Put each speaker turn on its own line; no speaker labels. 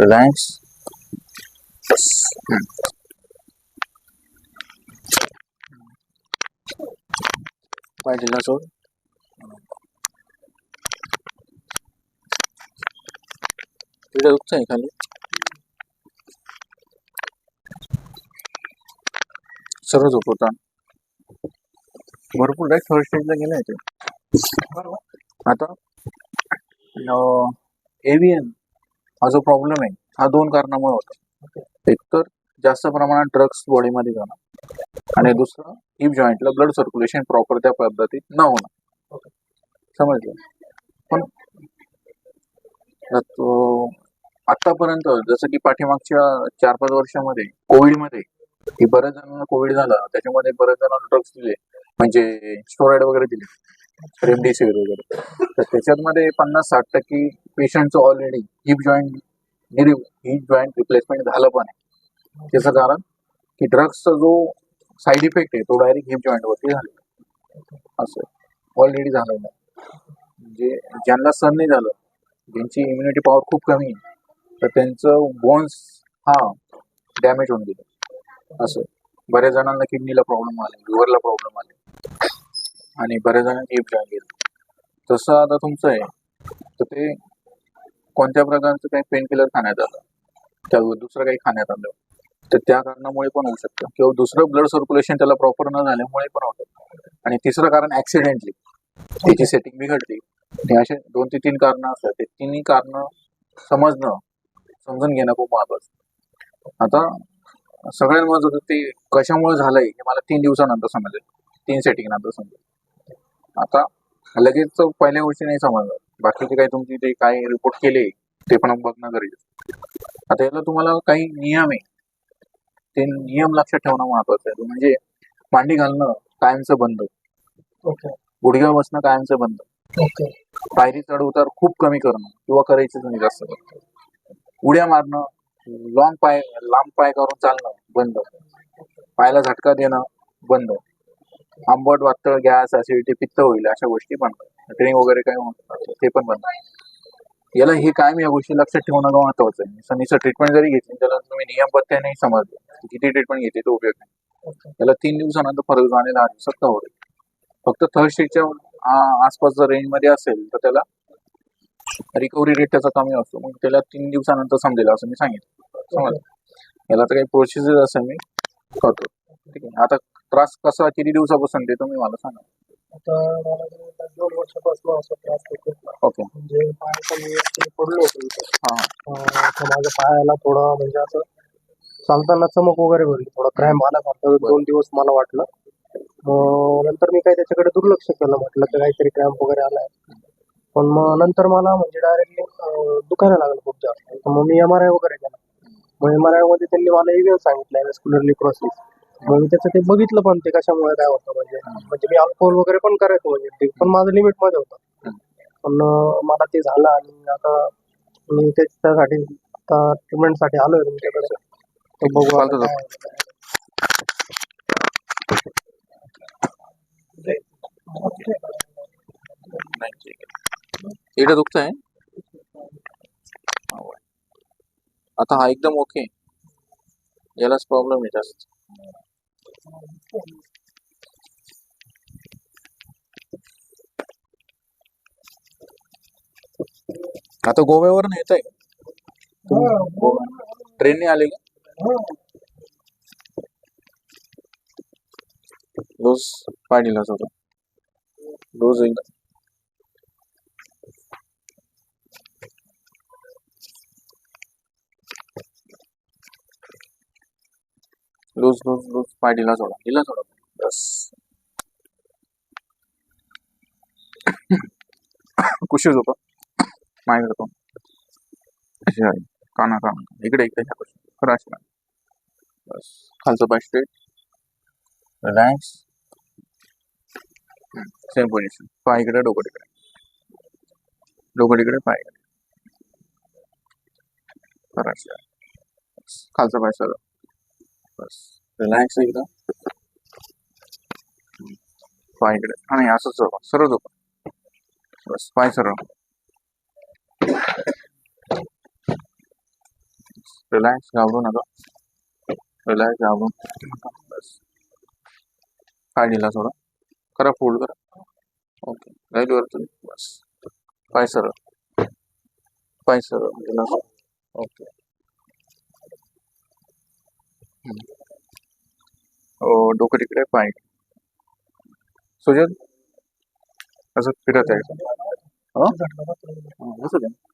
Reliance पाहिजे ढिला सोड तिथे दुखतंय खाली सर्व झोपवता भरपूर डायरेक्ट थर्ड स्टेजला गेलाय ते आता एव्हीएन हा जो प्रॉब्लेम आहे हा दोन कारणामुळे होतो. एक तर जास्त प्रमाणात ड्रग्स बॉडीमध्ये जाणं आणि दुसरं हिप जॉईंटला ब्लड सर्क्युलेशन प्रॉपर त्या पद्धतीत न होणं. समजलं? पण आतापर्यंत जसं की पाठीमागच्या चार पाच वर्षामध्ये कोविडमध्ये बऱ्याच जणांना कोविड झाला. त्याच्यामध्ये बऱ्याच जणांना ड्रग्स दिले. म्हणजे स्टोराईड वगैरे दिले. रेमडेसिवीर वगैरे. तर त्याच्यामध्ये पन्नास साठ टक्के पेशंटचं already hip joint hip joint replacement झालं पण आहे. त्याचं कारण की ड्रग्सचा जो साईड इफेक्ट आहे तो डायरेक्ट हिप जॉईंटवरती झाला असं ऑलरेडी झालेलं आहे. म्हणजे ज्यांना सण नाही झालं ज्यांची इम्युनिटी पॉवर खूप कमी आहे तर त्यांचं बोन्स हा डॅमेज होऊन गेलं. असं. बऱ्याच जणांना किडनीला प्रॉब्लेम आले लिव्हरला प्रॉब्लेम आले. आणि बऱ्याच जणांनी हिप जॉईंट तसं आता तुमचं आहे तर ते कोणत्या प्रकारचं काही पेन किलर खाण्यात आलं? त्या दुसरं काही खाण्यात आलं. तर त्या कारणामुळे पण होऊ शकतं. किंवा दुसरं ब्लड सर्क्युलेशन त्याला प्रॉपर न झाल्यामुळे पण होतं. आणि तिसरं कारण ऍक्सिडेंटली त्याची सेटिंग बिघडली. हे असे दोन ते तीन कारण असतात. ते तिन्ही कारण समजणं समजून घेणं खूप महत्वाचं. आता सगळ्यांमध्ये ते कशामुळे झालंय हे मला तीन दिवसानंतर समजेल. तीन सेटिंग नंतर समजेल. आता लगेच पहिल्या गोष्टी नाही समजलं. बाकीचे काही तुमची ते काय रिपोर्ट केले ते पण बघणं गरजेचं आता याला तुम्हाला काही नियम आहे. ते नियम लक्षात ठेवणं महत्वाचं आहे. म्हणजे मांडी घालणं कायमचं बंद.
ओके.
गुडघ्या बसणं कायमचं बंद.
ओके.
पायरी चढ उतार खूप कमी करणं किंवा करायचीच नाही जास्त उड्या मारणं लॉंग पाय लांब पाय करून चालणं बंद. पायाला झटका देणं बंद. आंबट वातळ गॅस ऍसिडिटी पित्त होईल अशा गोष्टी बंद ड्रिंक वगैरे काही होत ते पण बंद याला हे कायम या गोष्टी लक्षात ठेवणं महत्वाचं आहे? सनीचं ट्रीटमेंट जरी घेतली त्याला तुम्ही नियमबद्ध नाही समजलं. किती ट्रीटमेंट घेते तो उपयोग नाही. त्याला तीन दिवसानंतर फरक जाणेला दिवसात होईल? फक्त थर्ड स्टेजच्या आसपास जर रेंजमध्ये असेल तर त्याला रिकव्हरी रेट त्याचा कमी असतो. मग त्याला तीन दिवसानंतर समजेल असं मी सांगितलं. समज याला तर काही प्रोसिजर असं मी करतो. ठीक आहे. आता त्रास कसा किती दिवसापासून ते तुम्ही मला सांगा.
आता मला जवळपास दोन वर्षापासून असा त्रास होतो
ओके.
म्हणजे पायाचा मी actually पडलो होतो इथे.
हा.
अं, तर माझ्या पायाला थोडं म्हणजे असं चालताना चमक वगैरे भरली. थोडा क्रॅम आल्यासारखं दोन दिवस मला वाटलं. मग नंतर मी काही त्याच्याकडे दुर्लक्ष केलं. म्हटलं तर काहीतरी क्रॅम्प वगैरे आलाय. पण मग नंतर मला म्हणजे डायरेक्टली दुखायला लागलं खूप जास्त. तर मग मी एम आर आय वगैरे केला. मग एम आर आयमध्ये त्यांनी मला इव्हिएन सांगितलं वेस्क्युलरली प्रोसेस मग मी त्याचं ते बघितलं पण ते कशामुळे काय होतं म्हणजे. म्हणजे मी अल्कोहोल वगैरे पण करायचो म्हणजे. ते पण माझं लिमिटमध्ये होतं. पण मला ते झालं आणि आता मी त्याच्यासाठी आता ट्रीटमेंटसाठी आलोय तुमच्याकडे. बघू आता
चालतं,
काय होतं.
नाही ठीक आहे इकडे. आता हा एकदम ओके यालाच प्रॉब्लेम आहे जास्त. आता गोव्यावरून येत आहे ट्रेनने आले का? डोस पाडीलाच होता. डोस एकदा लूज लूज लूज. पाय ढिला सोडा ढिला सोडा बस. कुशीच होतो मागे जातो. अशी आहे. काना काना. इकडे इकडे ह्या कुशी खरं अशी बस. खालचं पाय स्ट्रेट रिलॅक्स सेम पोझिशन पाय इकडे डोकं तिकडे. डोकं तिकडे पाय इकडे. खरं अशी खालचं पाय सगळं रिलॅक्स एकदम पाय इकडे हा नाही असंच झोपा सरळ झोपा बस पाय सरळ रिलॅक्स घाबरू नका रिलॅक्स घाबरू नका बस पाय ढिला थोडा करा फोल्ड करा ओके राईट वर तुम्ही बस पाय सरळ पाय सरळ ढिला सरळ. ओके हम्म. ओ, डोकं तिकडे पाय. सुजत असं फिरत आहे. हो? हा, असू द्या